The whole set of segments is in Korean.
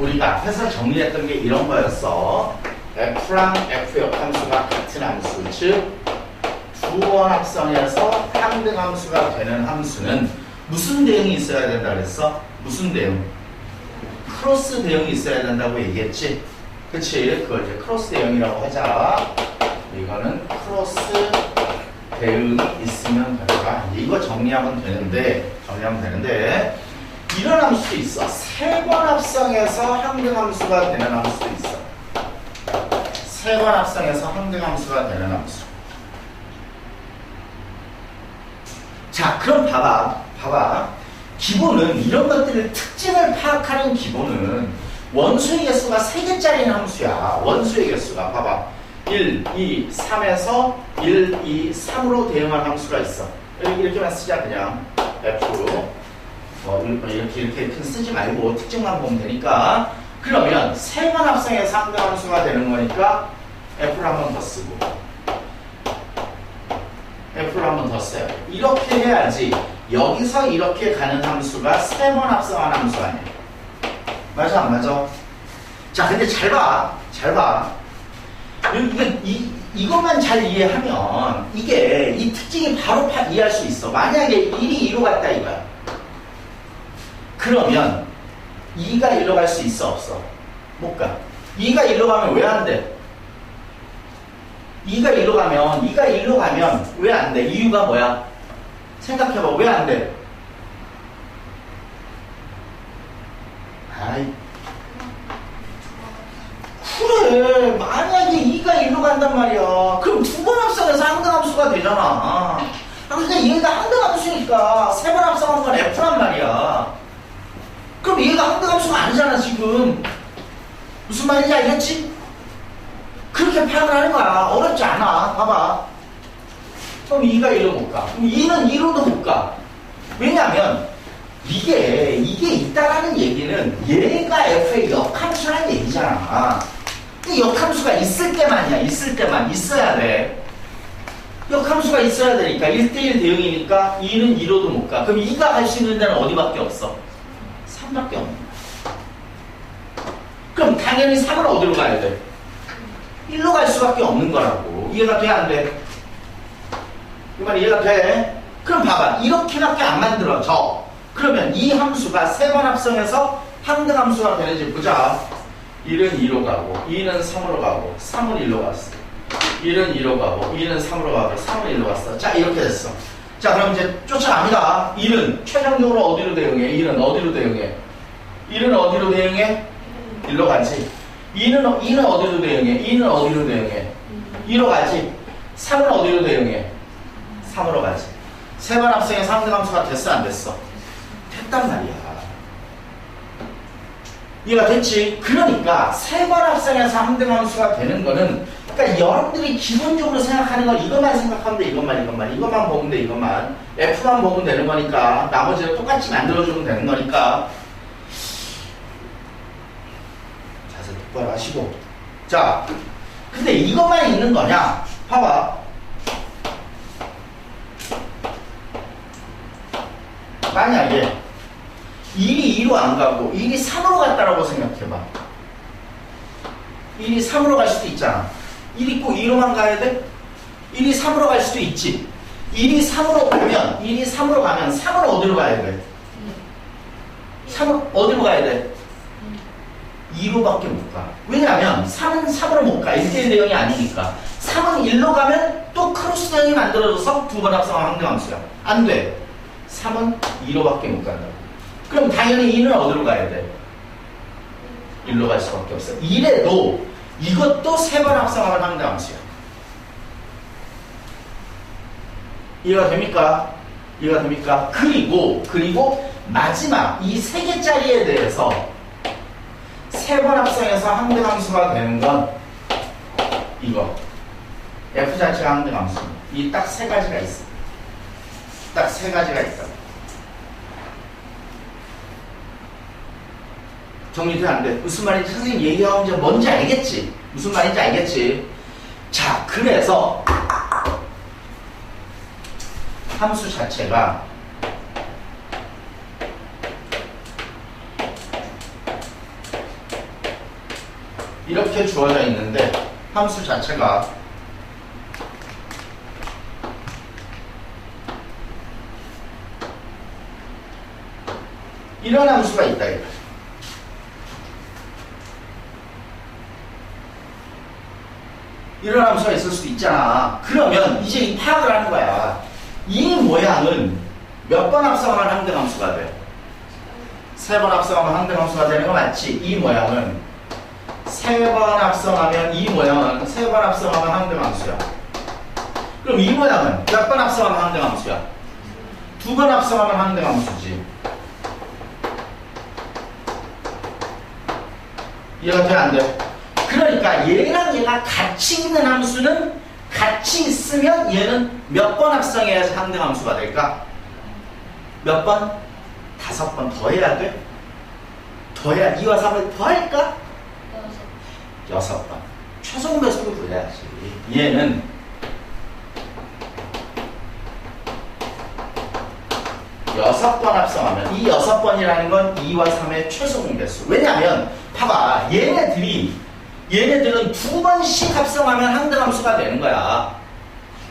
우리가 앞에서 정리했던 게 이런 거였어. f랑 f 역함수가 같은 함수, 즉 두번 합성해서 상등 함수가 되는 함수는 무슨 대응이 있어야 된다 그랬어? 무슨 대응? 크로스 대응이 있어야 된다고 얘기했지? 그치? 그걸 이제 크로스 대응이라고 하자. 이거는 크로스 대응이 있으면 된다. 이거 정리하면 되는데, 정리하면 되는데, 이런 함수도 있어. 세 번 합성해서 항등 함수가 되는 함수도 있어. 세 번 합성해서 항등 함수가 되는 함수. 자, 그럼 봐봐. 봐봐. 기본은 이런 것들의 특징을 파악하는 기본은 원수의 개수가 3개짜리인 함수야. 원수의 개수가. 봐봐. 1, 2, 3에서 1, 2, 3으로 대응한 함수가 있어. 이렇게만 쓰자, 그냥. F. 뭐 이렇게 이렇게 쓰지 말고 특징만 보면 되니까 그러면 세번 합성해서 상대 함수가 되는 거니까 F를 한 번 더 쓰고 F를 한 번 더 써요. 이렇게 해야지 여기서 이렇게 가는 함수가 세번 합성한 함수 아니야. 맞아 안 맞아? 자 근데 잘 봐. 잘 봐. 이거, 이, 이것만 잘 이해하면 이게 이 특징이 바로 파, 이해할 수 있어. 만약에 1이 2로 갔다 이거야. 그러면 2가 1로 갈 수 있어 없어? 못 가. 2가 1로 가면 왜 안 돼? 2가 1로 가면 2가 1로 가면 왜 안 돼? 이유가 뭐야? 생각해봐 왜 안 돼? 아이 그래 만약에 2가 1로 간단 말이야 그럼 두 번 합성해서 항등함수가 되잖아 아, 그러니까 얘가 항등함수니까 세 번 합성한 건 F란 말이야 그럼 얘가 항등함수가 아니잖아 지금 무슨 말인지 알겠지? 그렇게 파악을 하는 거야 어렵지 않아 봐봐 그럼 2가 1로 못 가. 그럼 2는 2로도 못 가. 왜냐면 이게 이게 있다라는 얘기는 얘가 f의 역함수라는 얘기잖아. 이 역함수가 있을 때만이야. 있을 때만 있어야 돼. 역함수가 있어야 되니까 1대1 대응이니까 2는 2로도 못 가. 그럼 2가 갈 수 있는 데는 어디밖에 없어? 3밖에 없는 거야. 그럼 당연히 3은 어디로 가야 돼? 1로 갈 수밖에 없는 거라고. 이해가 돼? 안 돼? 이말 이해가 돼? 그럼 봐봐. 이렇게밖에 안 만들어져. 그러면 이 함수가 세 번 합성해서 항등 함수가 되는지 보자. 1은 2로 가고 2는 3으로 가고 3은 1로 갔어. 1은 2로 가고 2는 3으로 가고 3은 1로 갔어. 자 이렇게 됐어. 자 그럼 이제 쫓아갑니다. 1은 최종적으로 어디로 대응해? 1은 어디로 대응해? 1은 어디로 대응해? 1로 가지. 2는, 2는 어디로 대응해? 2는 어디로 대응해? 2로 가지. 3은 어디로 대응해? 3으로 가지. 세번 합성의 상등함수가 됐어 안 됐어? 됐단 말이야. 이해가 됐지? 그러니까 세번 합성해서 상등함수가 되는 거는 그러니까 여러분들이 기본적으로 생각하는 건 이것만 생각하면 돼 이것만 이것만 이것만 보면 돼 이것만 F만 보면 되는 거니까 나머지를 똑같이 만들어주면 되는 거니까 똑바로 하시고 자 근데 이것만 있는 거냐 봐봐 만약에 1이 2로 안 가고 1이 3으로 갔다라고 생각해봐. 1이 3으로 갈 수도 있잖아. 1이 꼭 2로만 가야 돼? 1이 3으로 갈 수도 있지. 1이 3으로 가면 1이 3으로 가면 3은 어디로 가야 돼? 3은 어디로 가야 돼? 2로밖에 못 가. 왜냐하면 3은 3으로 못 가. 1대1 대응이 아니니까. 3은 1로 가면 또 크로스 대응이 만들어져서 두 번 합성한 항등함수야. 안 돼. 3은 2로밖에 못 간다고. 그럼 당연히 2는 어디로 가야 돼? 1로 갈 수밖에 없어. 이래도 이것도 세 번 합성하면 항등함수야. 이해가 됩니까? 이해가 됩니까? 그리고 그리고 마지막 이 세 개짜리에 대해서 세 번 합성해서 항등함수가 되는 건 이거 f 자체가 항등함수. 이 딱 세 가지가 있어. 딱 세 가지가 있다. 정리돼 안 돼? 무슨 말인지 선생님 얘기하면 이제 뭔지 알겠지? 무슨 말인지 알겠지? 자, 그래서 함수 자체가 이렇게 주어져 있는데 함수 자체가 이런 함수가 있다 이거. 이런 함수가 있을 수도 있잖아. 그러면 이제 이 파악을 하는 거야. 이 모양은 몇 번 합성하면 항등 함수가 돼? 세 번 합성하면 항등 함수가 되는 거 맞지? 이 모양은 세 번 합성하면 이 모양은 세 번 합성하면 항등 함수야. 그럼 이 모양은 몇 번 합성하면 항등 함수야? 두 번 합성하면 항등 함수지. 이해가 돼? 안 돼? 그러니까 얘랑 얘가 같이 있는 함수는 같이 있으면 얘는 몇 번 합성해야지 항등 함수가 될까? 몇 번? 다섯 번 더 해야 돼? 더 해야 2와 3을 더 할까? 여섯 번. 최종 배수를 구해야지. 얘는 여섯 번 합성하면 이 여섯 번이라는 건 2와 3의 최종 배수. 왜냐하면 봐봐 얘네들이 얘네들은 두 번씩 합성하면 항등함수가 되는 거야.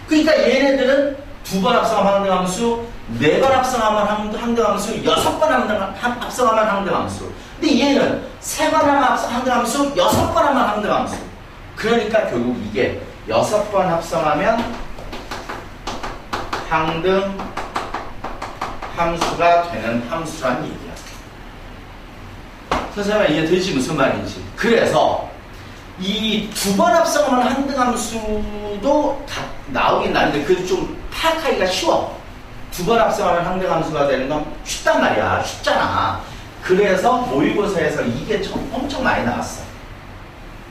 그러니까 얘네들은 두 번 합성하면 항등함수, 네 번 합성하면 항- 항등함수, 여섯 번 합성하면 항등함수. 근데 얘는 세번 합성- 항등함수, 여섯 번 하면 항등함수. 그러니까 결국 이게 여섯 번 합성하면 항등 함수가 되는 함수란 얘기야. 선생님 이해되지 무슨 말인지. 그래서 이 두 번 합성하면 항등 함수도 다 나오긴 나는데 그래도 좀 파악하기가 쉬워. 두 번 합성하면 항등 함수가 되는 건 쉽단 말이야. 쉽잖아. 그래서 모의고사에서 이게 좀 엄청 많이 나왔어.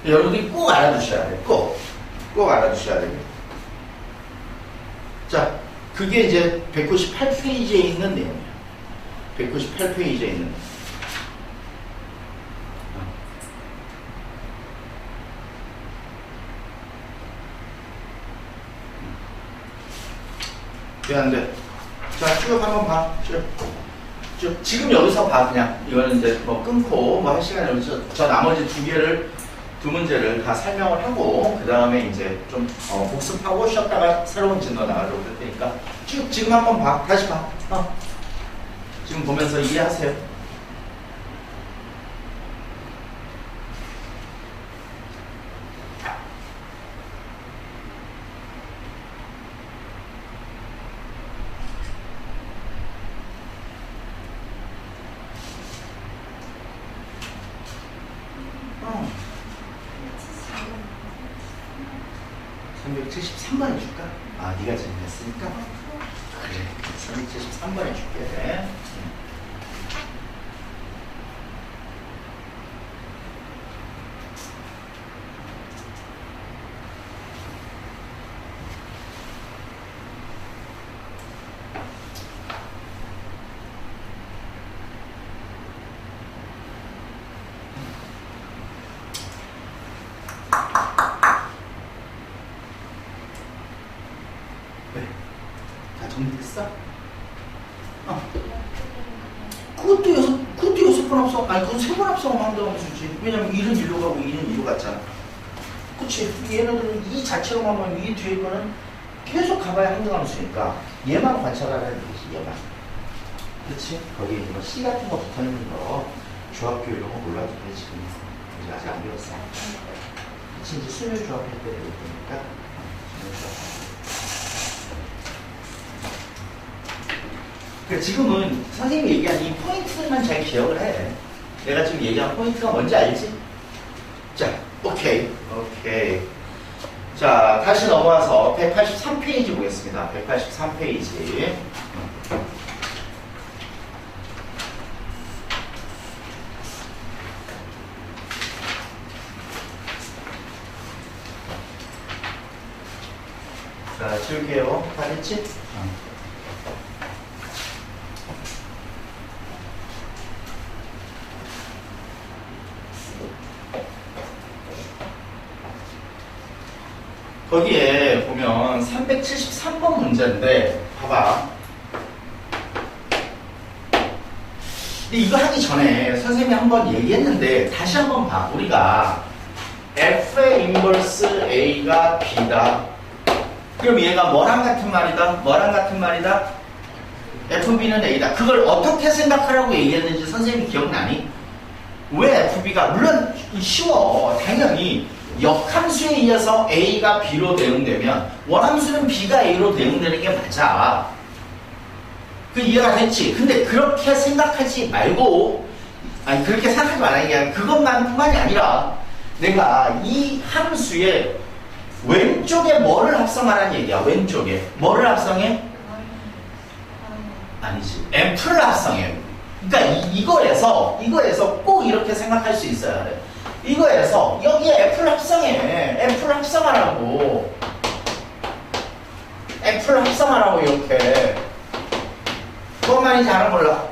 여러분들이 꼭 알아두셔야 돼. 꼭. 꼭 알아두셔야 돼요. 자, 그게 이제 198페이지에 있는 내용이야. 198페이지에 있는 내용. 미안한데. 자, 쭉 한번 봐. 쭉. 쭉. 지금 여기서 봐, 그냥. 이거는 이제 뭐 끊고, 뭐 할 시간이 없어. 저 나머지 두 개를, 두 문제를 다 설명을 하고, 그 다음에 이제 좀 어, 복습하고 쉬었다가 새로운 진도 나가려고 할 테니까. 쭉, 지금 한번 봐. 다시 봐. 어. 지금 보면서 이해하세요. 어. 373번 해줄까? 아, 네가 지금 했으니까. 그래, 373번 해줄게. 네. 다 정리됐어? 어. 그것도 여섯, 그것도 여섯 번 합성, 아니, 그건 세번 합성하면 한다고 주지. 왜냐면 1은 1로 가고 2는 2로 갔잖아. 그치. 얘네들은 이 자체로만 보면 이 뒤에 거는 계속 가봐야 한등함수니까 얘만 관찰하라는 얘기지, 얘만. 그치? 거기 있는 거, C 같은 거 붙어 있는 거, 조합교 이런 거 몰라도 돼, 지금. 이제 아직 안 배웠어. 그치, 이제 조합할 때 배울 테니까. 수열 조합. 그러니까 지금은 선생님이 얘기한 이 포인트만 잘 기억을 해. 내가 지금 얘기한 포인트가 뭔지 알지? 자, 오케이. 오케이. 자, 다시 넘어와서 183페이지 보겠습니다. 183페이지. 자, 지울게요. 다 됐지? 거기에 보면 373번 문제인데 봐봐. 근데 이거 하기 전에 선생님이 한 번 얘기했는데 다시 한 번 봐. 우리가 F의 인버스 A가 B다. 그럼 얘가 뭐랑 같은 말이다? 뭐랑 같은 말이다? FB는 A다. 그걸 어떻게 생각하라고 얘기했는지 선생님이 기억나니? 왜 FB가? 물론 쉬워. 당연히 역함수에 의해서 A가 B로 대응되면 원함수는 B가 A로 대응되는 게 맞아. 그 이해가 됐지? 근데 그렇게 생각하지 말고 아니 그렇게 생각하지 말라는 게 아니라 그것만뿐만이 아니라 내가 이 함수의 왼쪽에 뭐를 합성하라는 얘기야 왼쪽에 뭐를 합성해? 아니지 F를 합성해 그러니까 이, 이거에서 이거에서 꼭 이렇게 생각할 수 있어야 돼 이거에서 여기에 F를 합성해 F를 합성하라고 F를 합성하라고 이렇게 그것만이 잘은 몰라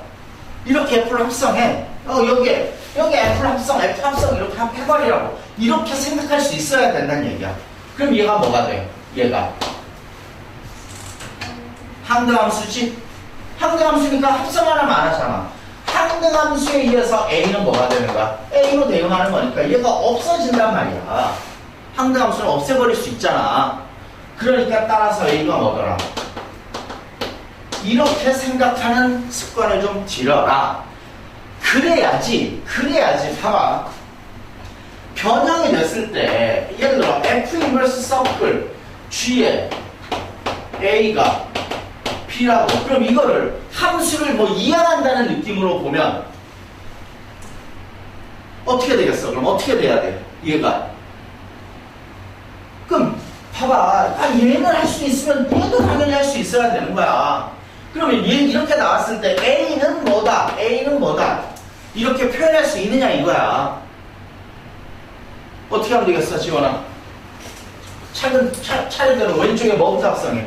이렇게 F를 합성해 어 여기에 여기 F 합성, F 합성 이렇게 해버리라고 이렇게 생각할 수 있어야 된다는 얘기야. 그럼 얘가 뭐가 돼? 얘가 항등함수지? 항등함수니까 합성하려면 안 하잖아. 항등함수에 의해서 A는 뭐가 되는 거야? A로 대응하는 거니까 얘가 없어진단 말이야. 항등함수는 없애버릴 수 있잖아. 그러니까 따라서 A가 뭐더라? 이렇게 생각하는 습관을 좀 들여라. 그래야지, 그래야지, 봐봐. 변형이 됐을 때, 예를 들어, F 인버스 서클 G에 A가 B라고. 그럼 이거를 함수를 뭐 이해한다는 느낌으로 보면, 어떻게 되겠어? 그럼 어떻게 돼야 돼? 얘가. 그럼, 봐봐. 아, 얘는 할 수 있으면 얘도 당연히 할 수 있어야 되는 거야. 그러면 얘 이렇게 나왔을 때 A는 뭐다? A는 뭐다? 이렇게 표현할 수 있느냐 이거야. 어떻게 하면 되겠어, 지원아? 차근, 차, 차례대로 왼쪽에 뭐부터 합성해?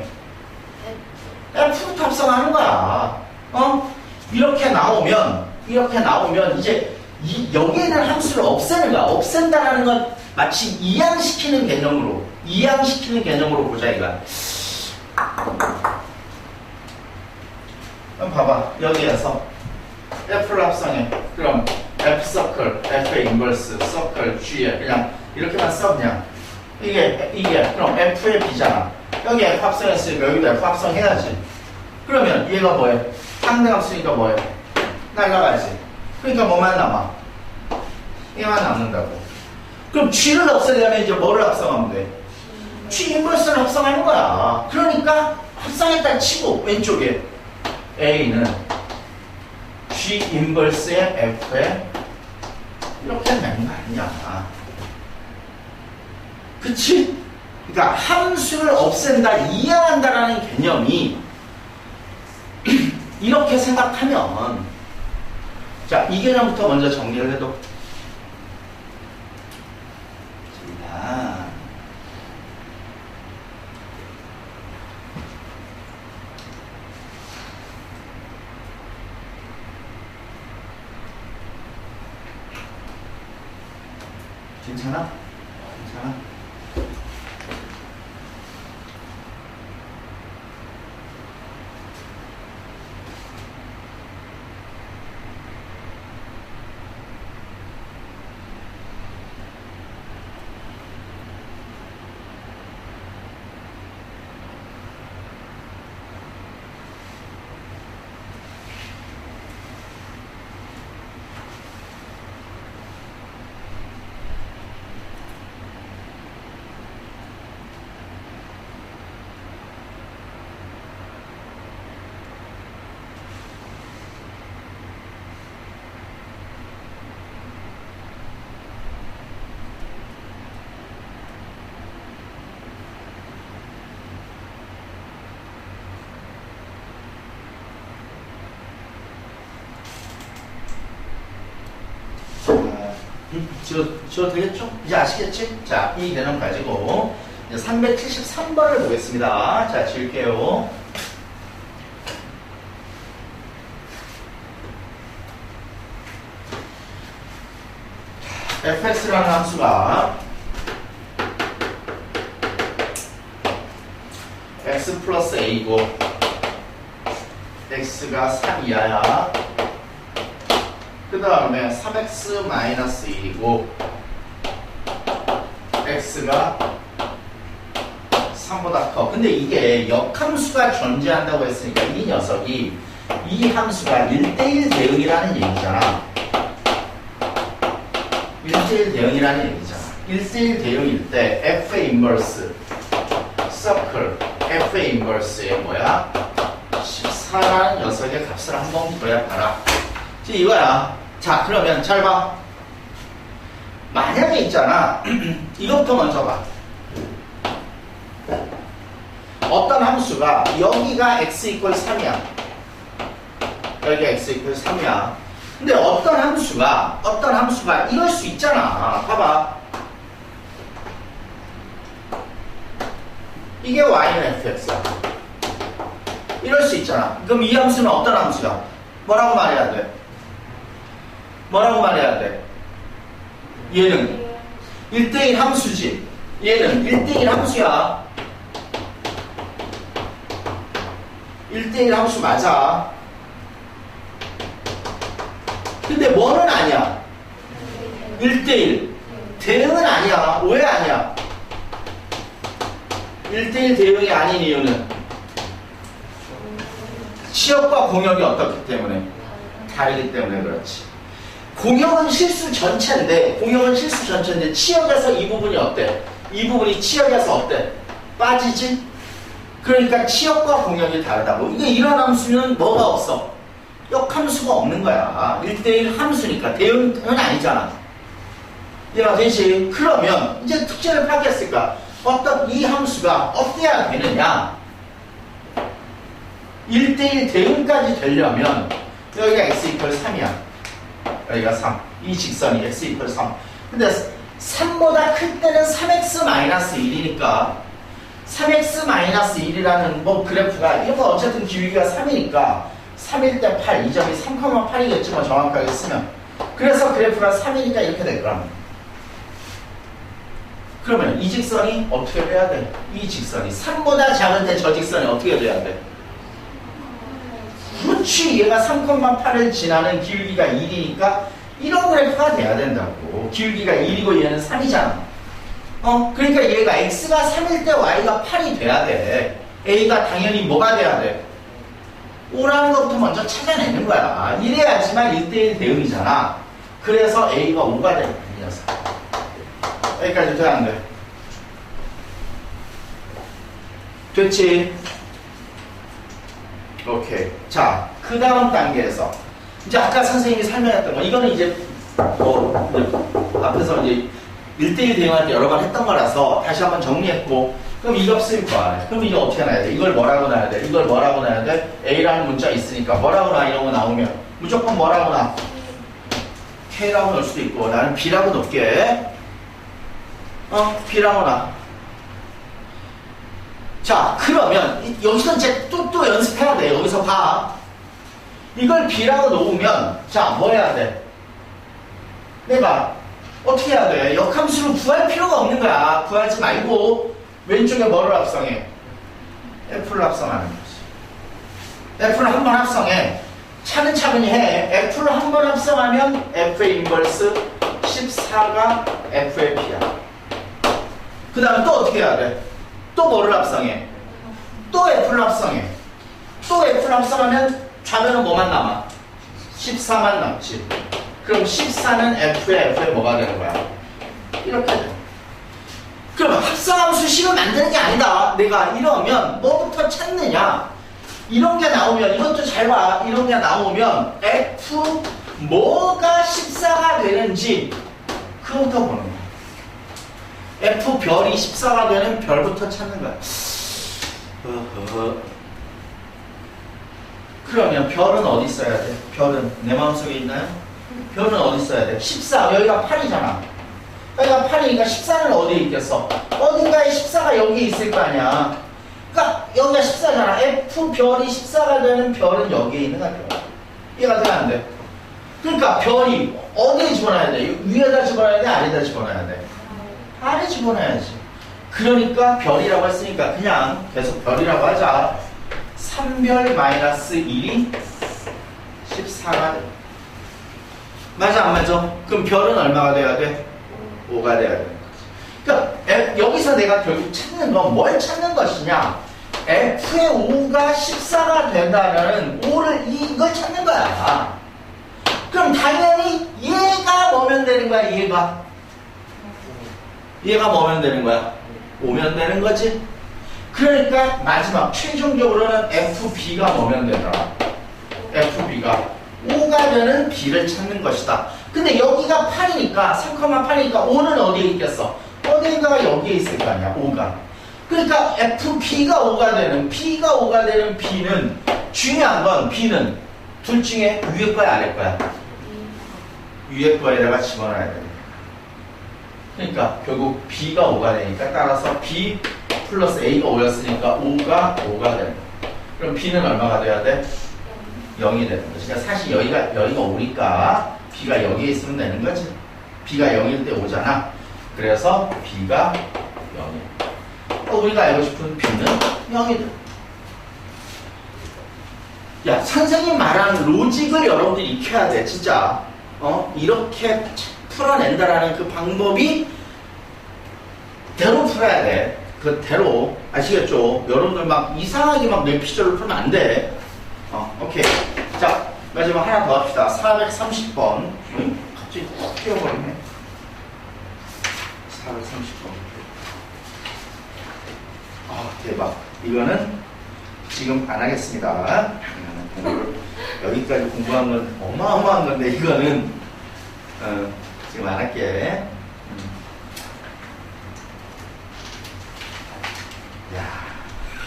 F부터 합성하는 거야. 어? 이렇게 나오면, 이렇게 나오면 이제 이, 여기에는 함수를 없애는 거야. 없앤다라는 건 마치 이양시키는 개념으로, 이양시키는 개념으로 보자, 이거야. 그럼 봐봐. 여기에서 F를 합성해. 그럼 F 서클, F의 인버스, 서클, G에 그냥 이렇게만 써 그냥. 이게 이게 그럼 F의 B잖아. 여기 F 합성했으니까 여기도 F 합성해야지. 그러면 얘가 뭐해? 상대함수니까 뭐해? 날라가야지. 그러니까 뭐만 남아? 얘만 남는다고. 그럼 G를 없애려면 이제 뭐를 합성하면 돼? G 인버스를 합성하는 거야. 그러니까 합성했다 치고 왼쪽에 A는 G 인버스의 F에 이렇게 되는 거 아니냐. 그치? 그러니까 함수를 없앤다, 이해한다라는 개념이 이렇게 생각하면 자, 이 개념부터 먼저 정리를 해도 자, 괜찮아? 괜찮아? 지워, 지워 되겠죠? 이제 아시겠지? 자, 이 개념 가지고 373번을 보겠습니다. 자, 지울게요. fx라는 함수가 x 플러스 a고 x가 3 이하야. 그 다음에 3x 마이너스 1이고 fx가 3보다 커. 근데 이게 역함수가 존재한다고 했으니까 이 녀석이 이 함수가 1대1 대응이라는 얘기잖아. 1대1 대응이라는 얘기잖아. 1대1 대응일 때 f의 인버스 서클 f의 인버스에 뭐야? 14라는 녀석의 값을 한번 구해야 봐라. 이거야. 자, 그러면 잘 봐. 만약에 있잖아. 이것부터 먼저 봐. 어떤 함수가 여기가 x 이퀄 3이야. 여기가 x 이퀄 3이야. 근데 어떤 함수가 어떤 함수가 이럴 수 있잖아. 봐봐. 이게 y는 fx야. 이럴 수 있잖아. 그럼 이 함수는 어떤 함수야? 뭐라고 말해야 돼? 뭐라고 말해야 돼? 얘는 1대1 함수지. 얘는 1대1 함수야. 1대1 함수 맞아. 근데 뭐는 아니야? 1대1. 대응은 아니야. 왜 아니야? 1대1 대응이 아닌 이유는 취업과 공역이 어떻기 때문에? 다르기 때문에 그렇지. 공역은 실수 전체인데, 공역은 실수 전체인데, 치역에서 이 부분이 어때? 이 부분이 치역에서 어때? 빠지지? 그러니까 치역과 공역이 다르다고. 이게 이런 함수는 뭐가 없어? 역함수가 없는 거야. 1대1 함수니까. 대응은 아니잖아. 이해가 되지? 그러면 이제 특징을 파악했을까? 어떤 이 함수가 어때야 되느냐? 1대1 대응까지 되려면 여기가 x 이퀄 3이야. 여기가 3. 이 직선이 x 이퀄 3. 근데 3보다 클 때는 3x 1이니까 3x 1이라는 뭐 그래프가 이런 거 어쨌든 기울기가 3이니까 3일 때 8, 이 점이 3,8이겠지 뭐 정확하게 쓰면 그래서 그래프가 3이니까 이렇게 되더라 그러면 이 직선이 어떻게 돼야 돼? 이 직선이 3보다 작을 때 저 직선이 어떻게 돼야 돼? 그렇지 얘가 3,8을 지나는 기울기가 1이니까 이런 그래프가 돼야 된다고. 기울기가 1이고 얘는 3이잖아. 어? 그러니까 얘가 x가 3일 때 y가 8이 돼야 돼. A가 당연히 뭐가 돼야 돼? 5라는 것부터 먼저 찾아내는 거야. 이래야지만 1대1 대응이잖아. 그래서 a가 5가 돼 이 녀석. 여기까지 돼야 안 돼? 됐지? 오케이. 자, 그 다음 단계에서 이제 아까 선생님이 설명했던 거 이거는 이제 뭐 이제 앞에서 이제 1대1 대응할 때 여러 번 했던 거라서 다시 한번 정리했고 그럼 이 값을 구하래. 그럼 이제 어떻게 놔야 돼? 이걸 뭐라고 놔야 돼? 이걸 뭐라고 놔야 돼? A라는 문자 있으니까 뭐라고 놔 이런 거 나오면 무조건 뭐라고 놔? K라고 넣을 수도 있고 나는 B라고 넣을게. 어, B라고 놔. 자, 그러면 이- 여기서 이제 또, 또 연습해야 돼. 여기서 봐. 이걸 B라고 놓으면 자, 뭐 해야 돼? 내가 어떻게 해야 돼? 역함수를 구할 필요가 없는 거야. 구하지 말고 왼쪽에 뭐를 합성해? F를 합성하는 거지. F를 한 번 합성해. 차근차근히 해. F를 한 번 합성하면 F의 인버스 14가 F의 P야. 그 다음에 또 어떻게 해야 돼? 또 뭐를 합성해? 또 F를 합성해. 또 F를 합성하면 좌변은 뭐만 남아? 14만 남지. 그럼 14는 F에 F에 뭐가 되는 거야? 이렇게 돼. 그럼 합성함수 식을 만드는 게 아니다. 내가 이러면 뭐부터 찾느냐? 이런 게 나오면 이것도 잘 봐. 이런 게 나오면 F 뭐가 14가 되는지 그거부터 보는 거야. F 별이 14가 되는 별부터 찾는 거야. 그러면 별은 어디 있어야 돼? 별은 내 마음속에 있나요? 별은 어디 있어야 돼? 14 여기가 8이잖아. 여기가 8이니까 14는 어디에 있겠어? 어딘가에 14가 여기 있을 거 아니야. 그러니까 여기가 14잖아. F 별이 14가 되는 별은 여기에 있는 거야. 별. 이해가 돼? 안 돼? 그러니까 별이 어디에 집어넣어야 돼? 위에다 집어넣어야 돼? 아래다 집어넣어야 돼? 아래 집어넣어야지. 그러니까 별이라고 했으니까 그냥 계속 별이라고 하자. 3별 마이너스 1이 14가 돼. 맞아 안 맞아? 그럼 별은 얼마가 돼야 돼? 5가 돼야 돼. 그러니까 여기서 내가 결국 찾는 건 뭘 찾는 것이냐? F의 5가 14가 된다는 5를 이걸 찾는 거야. 그럼 당연히 얘가 뭐면 되는 거야, 얘가. 얘가 뭐면 되는 거야? 오면 되는 거지. 그러니까 마지막 최종적으로는 FB가 뭐면 되더라. FB가 5가 되는 B를 찾는 것이다. 근데 여기가 8이니까 3,8이니까 5는 어디에 있겠어? 어딘가가 여기에 있을 거 아니야, 5가. 그러니까 FB가 5가 되는, B가 5가 되는 B는 중요한 건 B는 둘 중에 위에 거야, 아래 거야? 위에 거에다가 집어넣어야 돼. 그러니까 결국 B가 5가 되니까 따라서 B 플러스 A가 5였으니까 5가 5가 되는 거야. 그럼 B는 얼마가 돼야 돼? 0이 되는 거지. 그러니까 사실 여기가, 여기가 5니까 B가 여기에 있으면 되는 거지. B가 0일 때 5잖아. 그래서 B가 0이야. 또 우리가 알고 싶은 B는 0이다. 야, 선생님 말하는 로직을 여러분들이 익혀야 돼, 진짜. 어? 이렇게 풀어낸다라는 그 방법이 대로 풀어야 돼. 그 대로. 아시겠죠? 여러분들 막 이상하게 막 뇌피셜로 풀면 안 돼. 어, 오케이. 자, 마지막 하나 더 합시다. 430번. 응? 갑자기 훅 뛰어버리네. 430번. 아, 대박. 이거는 지금 안 하겠습니다. 여기까지 공부한 건 어마어마한 건데, 이거는, 어, 지금 안 할게. 음. 야.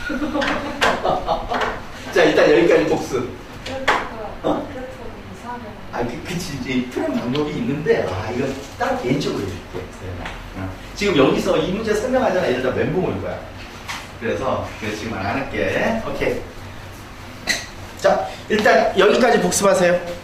자, 일단 여기까지 복습. 어? 아, 그, 그치, 이제 푸는 방법이 있는데, 아, 이거 따로 개인적으로 해줄게. 어. 지금 여기서 이 문제 설명하잖아. 얘들 다 멘붕 올 거야. 그래서, 그래서 지금 안 할게. 오케이. 자, 일단 여기까지 복습하세요.